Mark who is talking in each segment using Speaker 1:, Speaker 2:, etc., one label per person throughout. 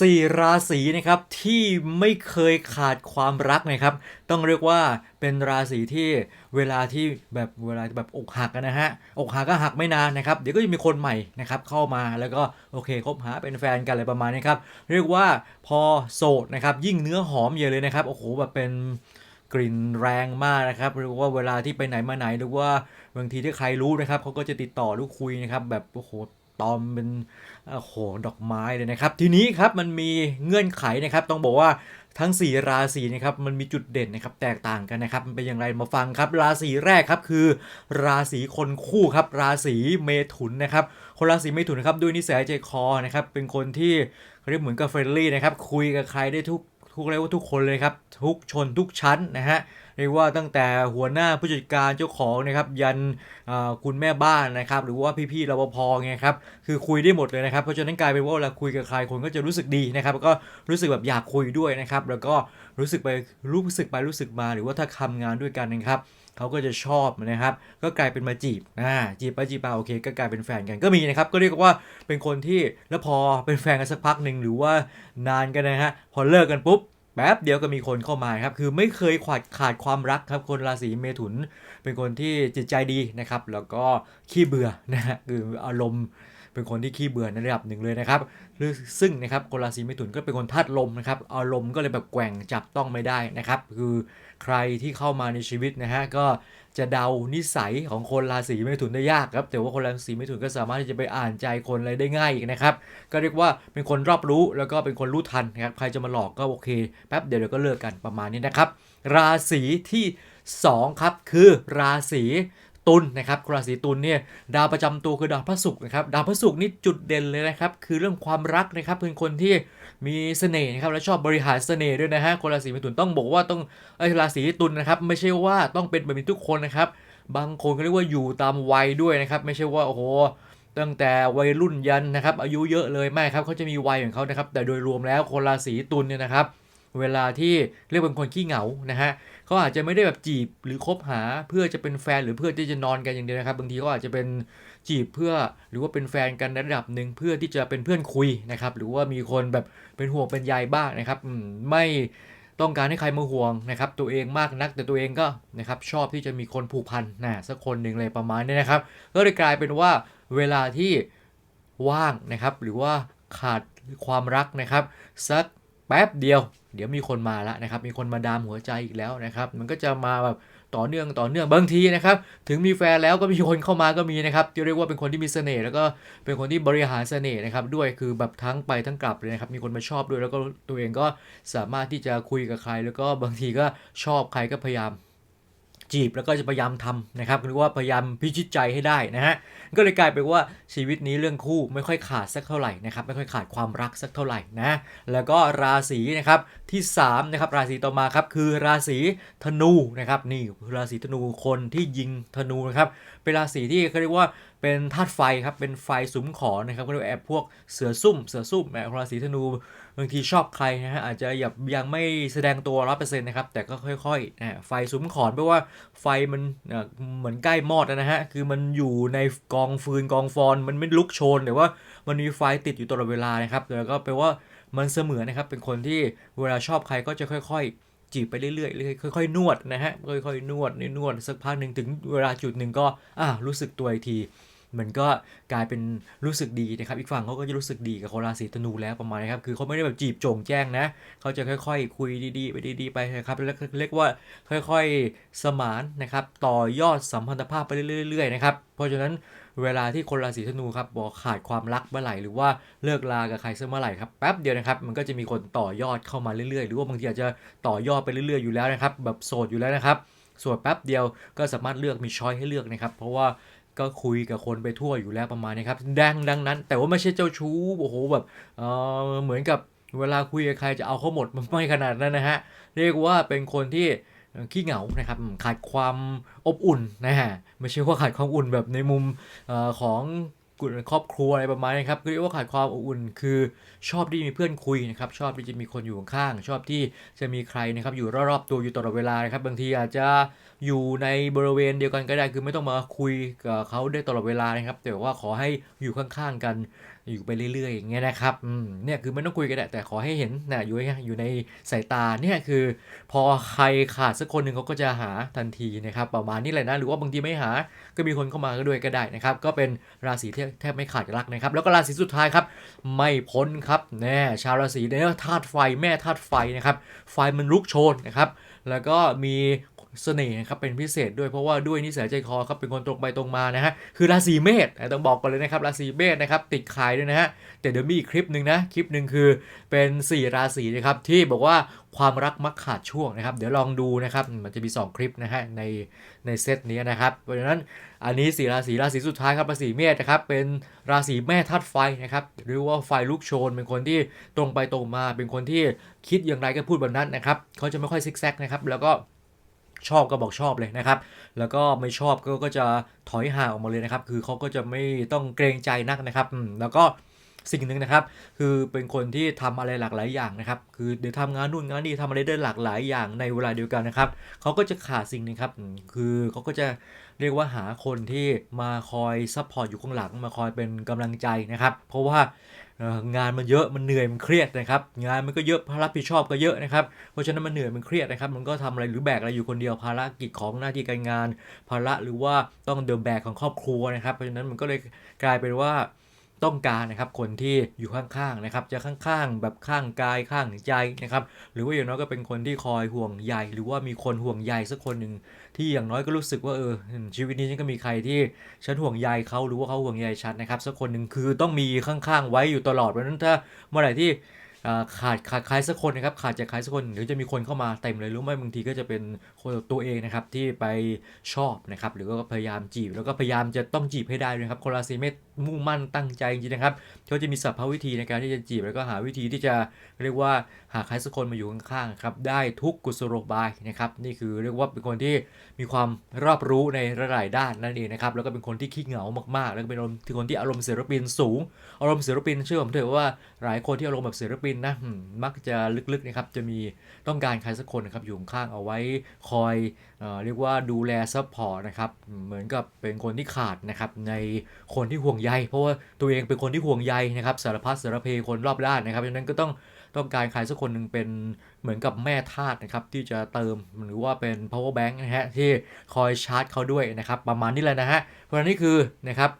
Speaker 1: สี่ราศีนะครับที่ไม่เคยขาดความรักนะครับ ต้องเรียกว่าเป็นราศีที่เวลาที่แบบเวลาแบบอกหักนะฮะอกหักก็หักไม่นานนะครับ เดี๋ยวก็จะมีคนใหม่นะครับเข้ามาแล้วก็โอเคคบหาเป็นแฟนกันอะไรประมาณนี้ครับเรียกว่าพอโสดนะครับยิ่งเนื้อหอมเยอะเลยนะครับโอ้โหแบบเป็นกลิ่นแรงมากนะครับหรือว่าเวลาที่ไปไหนมาไหนหรือว่าบางทีที่ใครรู้นะครับเขาก็จะติดต่อหรือคุยนะครับแบบโอ้โห ตอมเป็นโอ้โหดอกไม้เลยนะครับ ทีนี้ครับมันมีเงื่อนไขนะครับ ต้องบอกว่าทั้ง 4 ราศีนะครับมันมีจุดเด่นนะครับแตกต่างกันนะครับมันเป็นอย่างไรมาฟังครับ ราศีแรกครับคือ ราศีคนคู่ครับ ราศีเมถุนนะครับคนราศีเมถุนนะครับด้วยนิสัยใจคอนะครับเป็นคนที่เขาเรียกเหมือนกับเฟรนลี่นะครับคุยกับใครได้ทุก ทุกเรียกว่าทุกคนเลยครับ ทุกชนทุกชั้นนะฮะเรียกว่าตั้งแต่หัวหน้าผู้จัดการเจ้าของนะครับ ยันคุณแม่บ้านนะครับ หรือว่าพี่ๆรปภไงครับ คือคุยได้หมดเลยนะครับ เพราะฉะนั้นกลายเป็นว่าเวลาคุยกับใครคนก็จะรู้สึกดีนะครับแล้วก็รู้สึกแบบอยากคุยด้วยนะครับ แล้วก็รู้สึกไปรู้สึกไปรู้สึกมา หรือว่าถ้าทำงานด้วยกันนะครับเขาก็จะชอบนะครับ ก็กลายเป็นมาจีบอ่าจีบไปจีบมาโอเค ก็กลายเป็นแฟนกันก็มีนะครับ ก็เรียกว่าเป็นคนที่แล้วพอเป็นแฟนกันสักพักหนึ่งหรือว่านานกันนะฮะพอเลิกกันปุ๊บแป๊บเดียวก็มีคนเข้ามาครับ คือไม่เคยขาดขาดความรักครับ คนราศีเมถุน เป็นคนที่จิตใจดีนะครับ แล้วก็ขี้เบื่อนะฮะคืออารมณ์ เป็นคนที่ขี้เบื่อในระดับหนึ่งเลยนะครับหรือซึ่งนะครับคนราศีเมถุนก็เป็นคนธาตุลมนะครับอารมณ์ก็เลยแบบแกว่งจับต้องไม่ได้นะครับ คือใครที่เข้ามาในชีวิตนะฮะก็จะเดานิสัยของคนราศีเมถุนได้ยากครับ แต่ว่าคนราศีเมถุนก็สามารถที่จะไปอ่านใจคนอะไรได้ง่ายอีกนะครับ ก็เรียกว่าเป็นคนรอบรู้แล้วก็เป็นคนรู้ทันนะครับใครจะมาหลอกก็โอเคแป๊บเดียวเดี๋ยวก็เลิกกันประมาณนี้นะครับ ราศีที่สองครับคือราศี ตุลนะครับราศีตุลเนี่ยดาวประจำตัวคือดาวพระศุกร์นะครับดาวพระศุกร์นี่จุดเด่นเลยนะครับคือเรื่องความรักนะครับเป็นคนที่มีเสน่ห์นะครับและชอบบริหารเสน่ห์ด้วยนะฮะคนราศีเมถุนต้องบอกว่าต้องเอยราศีตุลนะครับไม่ใช่ว่าต้องเป็นแบบนี้ทุกคนนะครับบางคนก็เรียกว่าอยู่ตามวัยด้วยนะครับไม่ใช่ว่าโอ้โหตั้งแต่วัยรุ่นยันนะครับอายุเยอะเลยไม่ครับเขาจะมีวัยของเขานะครับแต่โดยรวมแล้วคนราศีตุลเนี่ยนะครับเวลาที่เรียกเป็นคนขี้เหงานะฮะ เขาอาจจะไม่ได้แบบจีบหรือคบหาเพื่อจะเป็นแฟนหรือเพื่อที่จะนอนกันอย่างเดียวนะครับ บางทีก็อาจจะเป็นจีบเพื่อหรือว่าเป็นแฟนกันในระดับหนึ่งเพื่อที่จะเป็นเพื่อนคุยนะครับหรือว่ามีคนแบบเป็นห่วงเป็นใยบ้างนะครับไม่ต้องการให้ใครมาห่วงนะครับตัวเองมากนักแต่ตัวเองก็นะครับชอบที่จะมีคนผูกพันนะสักคนหนึ่งเลยประมาณนี้นะครับ ก็เลยกลายเป็นว่าเวลาที่ว่างนะครับหรือว่าขาดความรักนะครับสัก แป๊บเดียว เดี๋ยวมีคนมาแล้วนะครับ มีคนมาดามหัวใจอีกแล้วนะครับ มันก็จะมาแบบต่อเนื่องต่อเนื่องบางทีนะครับ ถึงมีแฟนแล้วก็มีคนเข้ามาก็มีนะครับที่เรียกว่าเป็นคนที่มีเสน่ห์แล้วก็เป็นคนที่บริหารเสน่ห์นะครับด้วยคือแบบทั้งไปทั้งกลับเลยนะครับมีคนมาชอบด้วยแล้วก็ตัวเองก็สามารถที่จะคุยกับใคร แล้วก็บางทีก็ชอบใครก็พยายาม จีบแล้วก็จะพยายามทำนะครับหรือว่าพยายามพิชิตใจให้ได้นะฮะก็เลยกลายเป็นว่าชีวิตนี้เรื่องคู่ไม่ค่อยขาดสักเท่าไหร่นะครับไม่ค่อยขาดความรักสักเท่าไหร่นะแล้วก็ราศีนะครับที่3นะครับราศีต่อมาครับคือราศีธนูนะครับนี่ราศีธนูคนที่ยิงธนูนะครับเป็นราศีที่เขาเรียกว่า เป็นธาตุไฟครับ เป็นไฟสุมขอนะครับก็เรียกแอบพวกเสือซุ่ม เสือซุ่มแอบราศีธนูบางทีชอบใครนะฮะอาจจะยังยังไม่แสดงตัวร้อเปอร์เซ็นต์นะครับ แต่ก็ค่อยๆนะไฟสุมขอนแปลว่าไฟมันเหมือนใกล้มอดนะฮะ คือมันอยู่ในกองฟืนกองฟอน มันไม่ลุกโชนแต่ว่ามันมีไฟติดอยู่ตลอดเวลานะครับแล้วก็แปลว่ามันเสมือนนะครับ เป็นคนที่เวลาชอบใครก็จะค่อย ๆจีบไปเรื่อยๆเรื่อยๆค่อยๆนวดนะฮะ ค่อยๆนวดนวดสักพักหนึ่งถึงเวลาจุดหนึ่งก็อ่ารู้สึกตัวอีกที มันก็กลายเป็นรู้สึกดีนะครับ อีกฝั่งเขาก็จะรู้สึกดีกับคนราศีธนูแล้วประมาณนี้ครับ คือเขาไม่ได้แบบจีบโจงแจ้งนะ เขาจะค่อยๆ คุยดีๆ ไปดีๆ ไปนะครับ แล้วเรียกว่าค่อยๆ สมานนะครับ ต่อยอดสัมพันธภาพไปเรื่อยๆ นะครับ เพราะฉะนั้นเวลาที่คนราศีธนูครับบอกขาดความรักเมื่อไหร่หรือว่าเลิกลากับใครสักเมื่อไหร่ครับแป๊บเดียวนะครับ มันก็จะมีคนต่อยอดเข้ามาเรื่อยๆ หรือว่าบางทีอาจจะต่อยอดไปเรื่อยๆ อยู่แล้วนะครับ แบบโสดอยู่แล้วนะครับส่วนแป๊บเดียวก็สามารถเลือกมีช้อยให้เลือกนะครับ เพราะว่า ก็คุยกับคนไปทั่วอยู่แล้วประมาณนี้ครับดังดังนั้น แต่ว่าไม่ใช่เจ้าชู้โอ้โหแบบเออเหมือนกับเวลาคุยกับใครจะเอาเขาหมดมันไม่ขนาดนั้นนะฮะเรียกว่าเป็นคนที่ขี้เหงานะครับขาดความอบอุ่นนะฮะไม่ใช่ว่าขาดความอุ่นแบบในมุมออของ กลุ่มครอบครัวอะไรประมาณนี้ครับเรียกว่าขาดความอบอุ่น คือชอบที่มีเพื่อนคุยนะครับ ชอบที่จะมีคนอยู่ข้างชอบที่จะมีใครนะครับอยู่รอบๆตัวอยู่ตลอดเวลานะครับบางทีอาจจะอยู่ในบริเวณเดียวกันก็ได้คือไม่ต้องมาคุยกับเขาได้ตลอดเวลานะครับ แต่ว่าขอให้อยู่ข้างๆกันอยู่ไปเรื่อยๆอย่างเงี้ยนะครับเนี่ยคือไม่ต้องคุยกันแหละแต่ขอให้เห็นนะอยู่ในอยู่ในสายตาเนี่ยคือ พอใครขาดสักคนหนึ่งเขาก็จะหาทันทีนะครับประมาณนี้แหละนะหรือว่าบางทีไม่หาก็มีคนเข้ามาก็ด้วยก็ได้นะครับก็เป็นราศีที่แทบไม่ขาดรักนะครับ แล้วก็ราศีสุดท้ายครับ ไม่พ้นครับแน่ชาวราศีเนี่ยธาตุไฟแม่ธาตุไฟนะครับไฟมันลุกโชนนะครับแล้วก็มี เสน่ห์นะครับเป็นพิเศษด้วยเพราะว่าด้วยนิสัยใจคอครับเป็นคนตรงไปตรงมานะฮะคือราศีเมษต้องบอกก่อนเลยนะครับราศีเมษนะครับติดขายด้วยนะฮะแต่เดี๋ยวมีอีกคลิปหนึ่งนะคลิปหนึ่งคือเป็น 4 ราศีนะครับที่บอกว่าความรักมักขาดช่วงนะครับ เดี๋ยวลองดูนะครับมันจะมี 2 คลิปนะฮะในในเซตนี้นะครับเพราะฉะนั้นอันนี้สี่ราศีราศีสุดท้ายครับราศีเมษนะครับเป็นราศีแม่ธาตุไฟนะครับหรือว่าไฟลุกโชน เป็นคนที่ตรงไปตรงมา เป็นคนที่คิดอย่างไรก็พูดแบบนั้นนะครับเขาจะไม่ค่อยซิกแซกนะครับแล้วก็ ชอบก็บอกชอบเลยนะครับ แล้วก็ไม่ชอบก็ก็จะถอยห่างออกมาเลยนะครับ คือเขาก็จะไม่ต้องเกรงใจนักนะครับแล้วก็สิ่งหนึ่งนะครับคือเป็นคนที่ทำอะไรหลากหลายอย่างนะครับคือเดี๋ยวทำงานนู่นงานนี่ทำอะไรได้หลากหลายอย่างในเวลาเดียวกันนะครับเขาก็จะขาดสิ่งหนึงครับคือเขาก็จะเรียกว่าหาคนที่มาคอยซัพพอร์ตอยู่ข้างหลังมาคอยเป็นกำลังใจนะครับ เพราะว่า งานมันเยอะมันเหนื่อยมันเครียดนะครับ งานมันก็เยอะภาระรับผิดชอบก็เยอะนะครับเพราะฉะนั้นมันเหนื่อยมันเครียดนะครับ มันก็ทำอะไรหรือแบกอะไรอยู่คนเดียวภารกิจของหน้าที่การงาน ภาระหรือว่าต้องเดินแบกของครอบครัวนะครับ เพราะฉะนั้นมันก็เลยกลายเป็นว่า ต้องการนะครับคนที่อยู่ข้างๆนะครับจะข้างๆ แบบข้างกายข้างใจนะครับหรือว่าอย่างน้อยก็เป็นคนที่คอยห่วงใยหรือว่ามีคนห่วงใยสักคนหนึ่งที่อย่างน้อยก็รู้สึกว่าเออชีวิตนี้ฉันก็มีใครที่ฉันห่วงใยเขาหรือว่าเขาห่วงใยฉันนะครับสักคนหนึ่งคือต้องมีข้างๆ ไว้อยู่ตลอดเพราะฉะนั้นถ้าเมื่อไหร่ที่ขาดขาดใครสักคนนะครับขาดจากใครสักคนหรือจะมีคนเข้ามาเต็มเลยหรือไม่บางทีก็จะเป็นคนตัวเองนะครับที่ไปชอบนะครับหรือก็พยายามจีบแล้วก็พยายามจะต้องจีบให้ได้ด้วยครับคนราศีเมษมุ่งมั่นตั้งใจจริงๆนะครับเขาจะมีสัพพวิธีในการที่จะจีบแล้วก็หาวิธีที่จะเรียกว่าหาใครสักคนมาอยู่ข้างๆครับได้ทุกกุศโลบายนะครับนี่คือเรียกว่าเป็นคนที่มีความรอบรู้ในหลายๆด้านนั่นเองนะครับแล้วก็เป็นคนที่ขี้เหงามากๆ แล้วก็เป็นคนที่อารมณ์ศิลปินสูง อารมณ์ศิลปินเชื่อผมเถอะว่าหลายคนที่อารมณ์แบบศิลปินนะมักจะลึกๆนะครับจะมีต้องการใครสักคนนะครับอยู่ข้างเอาไว้คอยเอเรียกว่าดูแลซัพพอร์ตนะครับเหมือนกับเป็นคนที่ขาดนะครับในคนที่ห่วงใยเพราะว่าตัวเองเป็นคนที่ห่วงใยนะครับสารพัดสารเพคนรอบด้านนะครับดังนั้นก็ต้องต้องการใครสักคนหนึ่งเป็นเหมือนกับแม่ธาตุนะครับที่จะเติมหรือว่าเป็น power bank นะฮะที่คอยชาร์จเขาด้วยนะครับประมาณนี้แหละนะฮะเพราะนั้นนี่คือนะครับ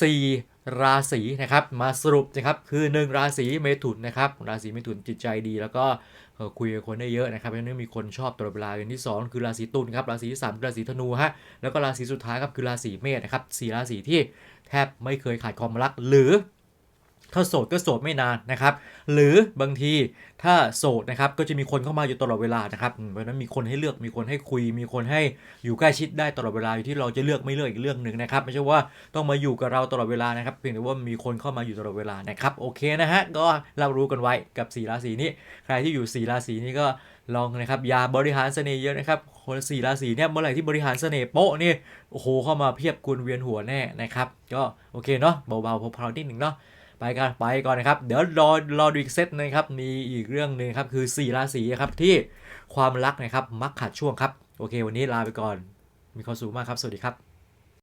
Speaker 1: 4 ราศีนะครับมาสรุปนะครับคือ 1 ราศีเมถุนนะครับราศีเมถุนจิตใจดี แล้วก็คุยกับคนได้เยอะนะครับเพราะนั้นมีคนชอบตลอดเวลาอย่างที่ 2 คือราศีตุลครับราศีที่สามคือราศีธนูฮะแล้วก็ราศีสุดท้ายครับคือราศีเมษนะครับสี่ราศีที่แทบไม่เคยขาดความรักหรือ ถ้าโสดก็โสดไม่นานนะครับ หรือบางทีถ้าโสดนะครับก็จะมีคนเข้ามาอยู่ตลอดเวลานะครับอืมเพราะนั้นมีคนให้เลือกมีคนให้คุย มีคนให้อยู่ใกล้ชิดได้ตลอดเวลาอยู่ที่เราจะเลือกไม่เลือกอีกเรื่องหนึ่งนะครับไม่ใช่ว่าต้องมาอยู่กับเราตลอดเวลานะครับเพียงแต่ว่ามีคนเข้ามาอยู่ตลอดเวลานะครับโอเคนะฮะก็เรารู้กันไว้กับสีราศีนี้ ใครที่อยู่สีราศีนี้ก็ลองนะครับอย่าบริหารเสน่ห์เยอะนะครับคนสี่ราศีเนี่ยเมื่อไหร่ที่บริหารเสน่ห์โป๊ะนี่โอ้โหเข้ามาเพียบกุนเวียนหัวแน่นะครับก็โอเคเนาะเบาๆพอๆนิดหนึ่งเนาะ ไปกันไปก่อนนะครับ เดี๋ยวรอรอดูอีกเซตหนะครับ มีอีกเรื่องหนึ่งครับ คือ 4 ราศีครับที่ความรักนะครับมักขาดช่วงครับ โอเค วันนี้ลาไปก่อน มีความสุขมากครับ สวัสดีครับ